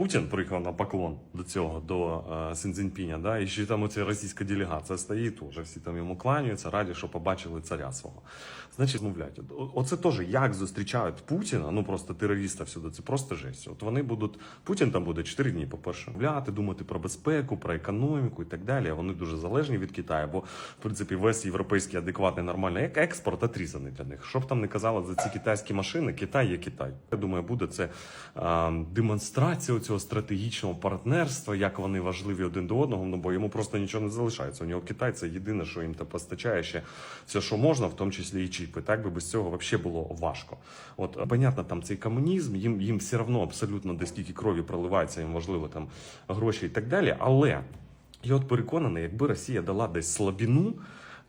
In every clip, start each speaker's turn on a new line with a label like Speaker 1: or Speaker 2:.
Speaker 1: Путін приїхав на поклон до цього, до е, Сінцзіньпіня, да, і ще там оця російська делегація стоїть, уже всі там йому кланяються, раді, що побачили царя свого. Значить, мовлять, оце теж як зустрічають Путіна, ну просто терориста всюди, це просто жесть. От вони будуть, Путін там буде 4 дні, по-перше, мовляти, думати про безпеку, про економіку і так далі. Вони дуже залежні від Китаю, бо в принципі весь європейський адекватний нормальний експорт отрізаний для них. Що б там не казали за ці китайські машини, Китай є Китай. Я думаю, буде це а, демонстрація цього стратегічного партнерства, як вони важливі один до одного. Ну бо йому просто нічого не залишається. У нього Китай це єдине, що їм та постачає ще все, що можна, в тому числі і чіпи. Так би без цього взагалі було важко. От понятно, там цей комунізм, їм їм все одно абсолютно де скільки крові проливається, їм важливо там гроші і так далі. Але я от переконаний, якби Росія дала десь слабіну.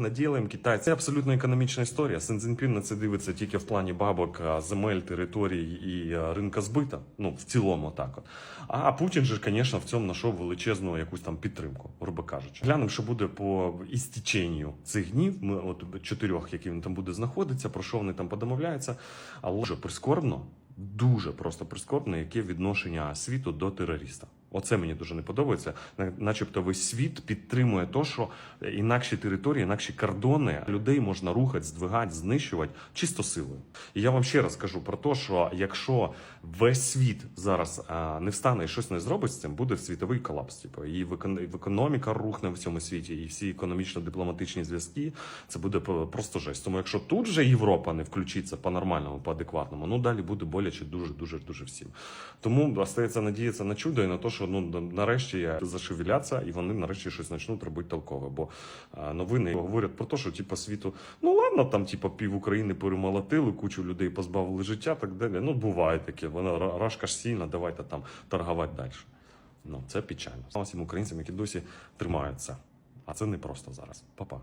Speaker 1: наділаємо. Китай це абсолютно економічна історія. Синцзінпін на це дивиться тільки в плані бабок, земель, територій і ринка збита. Ну в цілому так. От. А Путін же, звісно, в цьому знайшов величезну якусь там підтримку, грубо кажучи. Глянемо, що буде по істіченню цих днів. Ми от чотирьох, які він там буде знаходитися, про що вони там подомовляються. Але дуже прискорбно, дуже просто прискорбно, яке відношення світу до терориста. Оце мені дуже не подобається. Начебто весь світ підтримує то, що інакші території, інакші кордони людей можна рухати, здвигати, знищувати чисто силою. І я вам ще раз кажу про те, що якщо весь світ зараз а, не встане і щось не зробить з цим, буде світовий колапс. Типу, і економіка рухне в цьому світі, і всі економічно-дипломатичні зв'язки. Це буде просто жесть. Тому якщо тут же Європа не включиться по-нормальному, по-адекватному, ну далі буде боляче дуже, дуже, дуже всім. Тому остається надіятися на чудо і на те, що ну нарешті зашевеляться, і вони нарешті щось почнуть робити толкове. Бо новини говорять про те, що типу, світу, ну ладно, там типу, пів України перемолотили, кучу людей позбавили життя, так далі. Ну буває таке. Вона рашка ж сильна, давайте там торгувати далі. Ну це печально. Всім українцям, які досі тримаються. А це не просто зараз. Па-па.